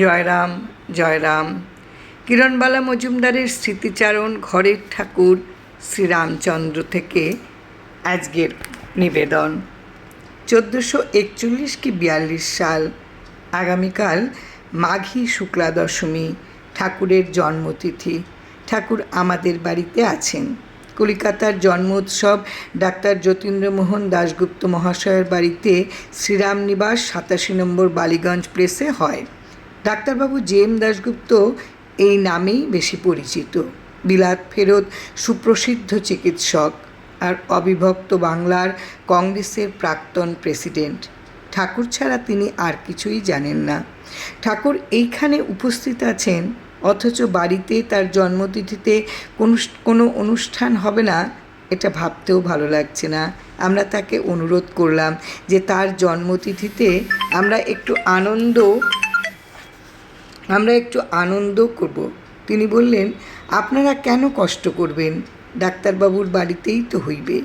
জয়রাম জয়রাম। কিরণবালা মজুমদারের স্মৃতিচারণ ঘরের ঠাকুর শ্রীরামচন্দ্র থেকে আজকের নিবেদন। চোদ্দোশো একচল্লিশ কি বিয়াল্লিশ সাল, আগামীকাল মাঘী শুক্লা দশমী ঠাকুরের জন্মতিথি। ঠাকুর আমাদের বাড়িতে আছেন। কলিকাতার জন্মোৎসব ডাক্তার যতীন্দ্রমোহন দাশগুপ্ত মহাশয়ের বাড়িতে শ্রীরাম নিবাস সাতাশি নম্বর বালিগঞ্জ প্রেসে হয়। ডাক্তারবাবু জে এম দাশগুপ্ত এই নামেই বেশি পরিচিত। বিলাত ফেরত সুপ্রসিদ্ধ চিকিৎসক আর অবিভক্ত বাংলার কংগ্রেসের প্রাক্তন প্রেসিডেন্ট। ঠাকুর ছাড়া তিনি আর কিছুই জানেন না। ঠাকুর এইখানে উপস্থিত আছেন, অথচ বাড়িতে তার জন্মতিথিতে কোনো কোনো অনুষ্ঠান হবে না, এটা ভাবতেও ভালো লাগছে না। আমরা তাকে অনুরোধ করলাম যে তার জন্মতিথিতে আমরা একটু আনন্দ আমরা একটু আনন্দ করব। তিনি বললেন, আপনারা কেন কষ্ট করবেন? ডাক্তারবাবুর বাড়িতেই তো হইবে।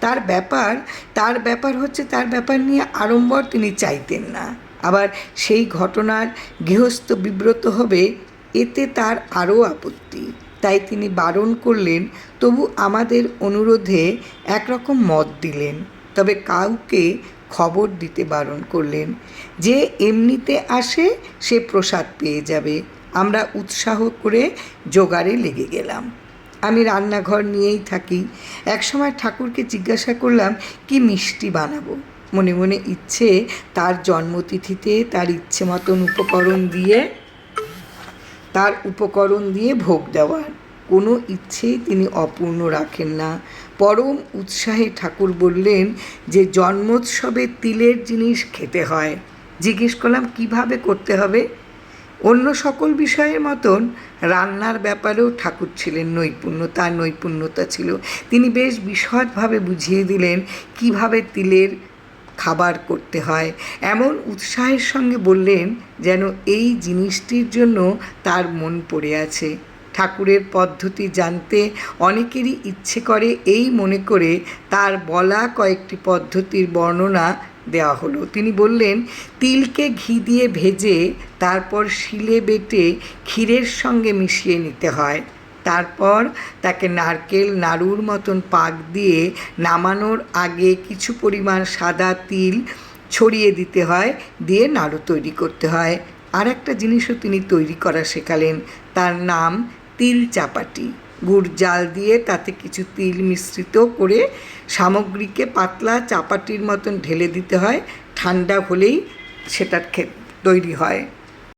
তার ব্যাপার তার ব্যাপার হচ্ছে তার ব্যাপার নিয়ে আড়ম্বর তিনি চাইতেন না। আবার সেই ঘটনার গৃহস্থ বিব্রত হবে, এতে তার আরও আপত্তি। তাই তিনি বারণ করলেন, তবু আমাদের অনুরোধে একরকম মত দিলেন। তবে কাউকে খবর দিতে বারণ করলেন যে এমনিতে আসে সে প্রসাদ পেয়ে যাবে। আমরা উৎসাহ করে জোগাড়ে লেগে গেলাম। আমি রান্নাঘর নিয়েই থাকি। একসময় ঠাকুরকে জিজ্ঞাসা করলাম, কি মিষ্টি বানাবো? মনে মনে ইচ্ছে তার জন্মতিথিতে তার ইচ্ছে মতন উপকরণ দিয়ে, তার উপকরণ দিয়ে ভোগ দেওয়ার। কোনো ইচ্ছেই তিনি অপূর্ণ রাখেন না। পরম উৎসাহে ঠাকুর বললেন যে, জন্মোৎসবে তিলের জিনিস খেতে হয়। জিজ্ঞেস করলাম, কীভাবে করতে হবে? অন্য সকল বিষয়ের মতন রান্নার ব্যাপারেও ঠাকুর ছিলেন নৈপুণ্য, তার নৈপুণ্যতা ছিল। তিনি বেশ বিশদভাবে বুঝিয়ে দিলেন কীভাবে তিলের খাবার করতে হয়। এমন উৎসাহের সঙ্গে বললেন যেন এই জিনিসটির জন্য তার মন পড়ে আছে। ঠাকুরের পদ্ধতি জানতে অনেকেরই ইচ্ছে করে এই মনে করে তার বলা কয়েকটি পদ্ধতির বর্ণনা দেওয়া হলো। তিনি বললেন, তিলকে ঘি দিয়ে ভেজে তারপর শিলে বেটে ক্ষীরের সঙ্গে মিশিয়ে নিতে হয়। তারপর তাকে নারকেল, নাড়ুর মতন পাক দিয়ে নামানোর আগে কিছু পরিমাণ সাদা তিল ছড়িয়ে দিতে হয়, দিয়ে নাড়ু তৈরি করতে হয়। আর একটা জিনিসও তিনি তৈরি করা শেখালেন, তার নাম তিল চাপাটি। গুড় জাল দিয়ে তাতে কিছু তিল মিশ্রিত করে সামগ্রীকে পাতলা চাপাটির মতন ঢেলে দিতে হয়। ঠান্ডা হলেই সেটার তৈরি হয়।